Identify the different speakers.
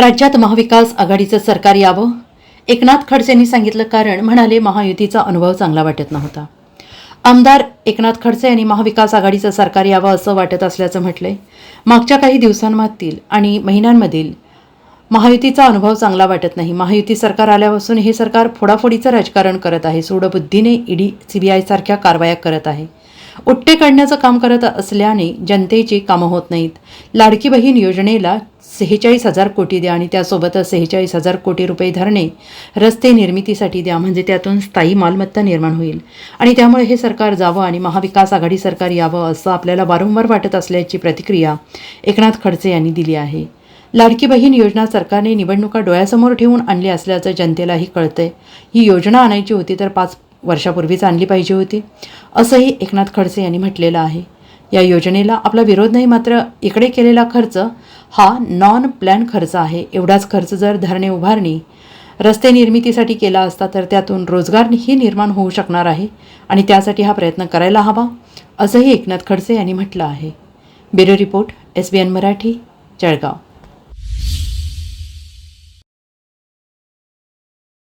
Speaker 1: राज्यात महाविकास आघाडीचं सरकार यावं? एकनाथ खडसेंनी सांगितलं कारण म्हणाले महायुतीचा अनुभव चांगला वाटत नव्हता. आमदार एकनाथ खडसे यांनी महाविकास आघाडीचं सरकार यावं असं वाटत असल्याचं म्हटलंय. मागच्या काही दिवसांमधील आणि महिन्यांमधील महायुतीचा अनुभव चांगला वाटत नाही. महायुती सरकार आल्यापासून हे सरकार फोडाफोडीचं राजकारण करत आहे. सूडबुद्धीने ईडी सीबीआयसारख्या कारवाया करत आहे. उट्टे काढण्याचं काम करत असल्याने जनतेची कामं होत नाहीत. लाडकी बहीण योजनेला सेहेचाळीस हजार कोटी द्या आणि त्यासोबतच सेहेचाळीस हजार कोटी रुपये धरणे रस्ते निर्मितीसाठी द्या. म्हणजे त्यातून स्थायी मालमत्ता निर्माण होईल. आणि त्यामुळे हे सरकार जावं आणि महाविकास आघाडी सरकार यावं असं आपल्याला वारंवार वाटत असल्याची प्रतिक्रिया एकनाथ खडसे यांनी दिली आहे. लाडकी बहीण योजना सरकारने निवडणुका डोळ्यासमोर ठेवून आणली असल्याचं जनतेलाही कळतंय. ही योजना आणायची होती तर पाच वर्षापूर्वीच आणली पाहिजे होती. असंही एकनाथ खडसे यांनी म्हटलेलं आहे. या योजनेला आपला विरोध नाही मात्र इकडे केलेला खर्च हा नॉन प्लॅन खर्च आहे. एवढाच खर्च जर धरणे उभारणी रस्ते निर्मितीसाठी केला असता तर त्यातून रोजगारही निर्माण होऊ शकणार आहे आणि त्यासाठी हा प्रयत्न करायला हवा असंही एकनाथ खडसे यांनी म्हटलं आहे. Bureau report S B N Marathi Jalgaon.